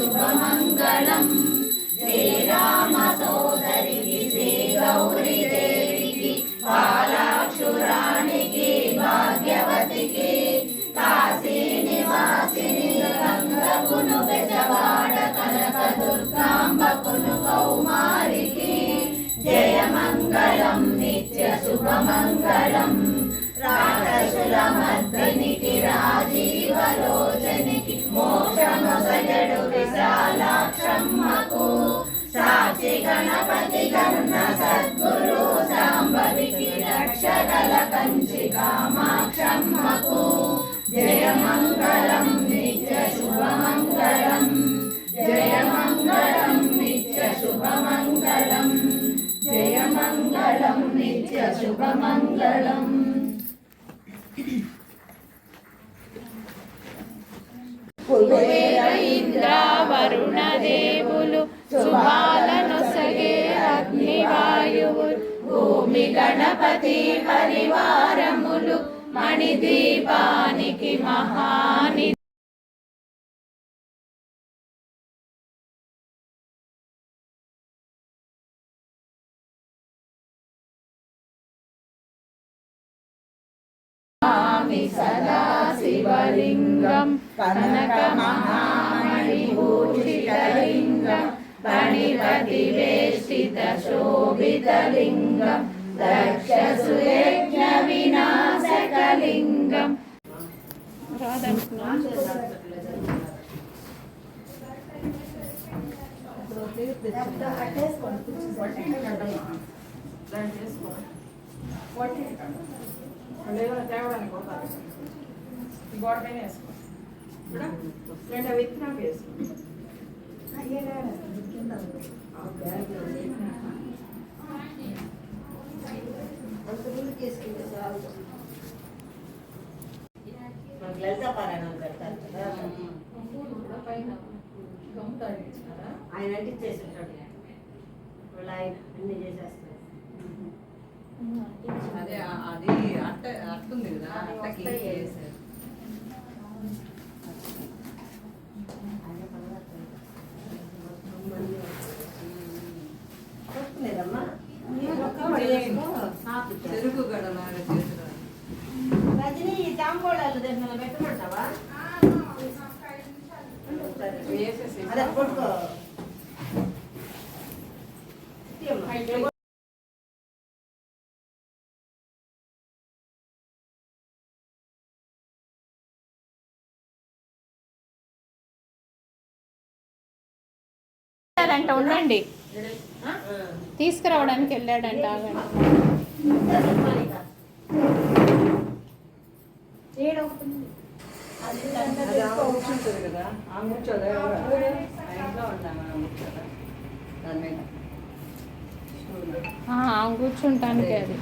శుభమంగళం. శ్రీ రామ సోదరికి శ్రీ గౌరీ దేవికి బాలాక్షురానికి భాగ్యవతికి కాశీ నివాసిని గంగకును బెజవాడ కనక దుర్గాంబకును కౌమారికి. జయమంగళం నిత్య శుభమంగళం రాక్షసుల మధ్య గణపతి గన్న సద్గురు సాంబవికి రక్షకల కంచి కామాక్షమ్మకు జయ మంగళం నిత్య శుభమంగళం జయ మంగళం నిత్య శుభమంగళం జయ మంగళం నిత్య శుభమంగళం కుబేర ఇంద్ర వరుణ దేవులు శుభా గణపతి పరివారములు మణిదీపానికి మహాని స్వామి సదా శివలింగం కనక మహామణిభూషితలింగం పణిపతి వేష్టిత శోభితలింగం దక్ష వినాశకలింగం తేవడానికి గోడ పైన వేసుకో రెండు విత్తనం వేసుకో లలిత పారాయణం పెడతారు కదా. ఆయన అంటే ఉంటాడు వాళ్ళు ఆయన అన్ని చేసేస్తారు. అదే అది తాంబూలాలు దగ్గర పెట్టమంటావా వేసేసి అదే కొట్టుకో తీయమ్మా. అంట ఉండండి? తీసుకురావడానికి వెళ్ళాడంట ఆగండి అది ఆమె కూర్చుంటుంది కదా ఆమె కూర్చోదా ఎవరు? ఆ ఇంట్లో కూర్చోదా దాని మీద. ఆ, కూర్చుంటానికి అది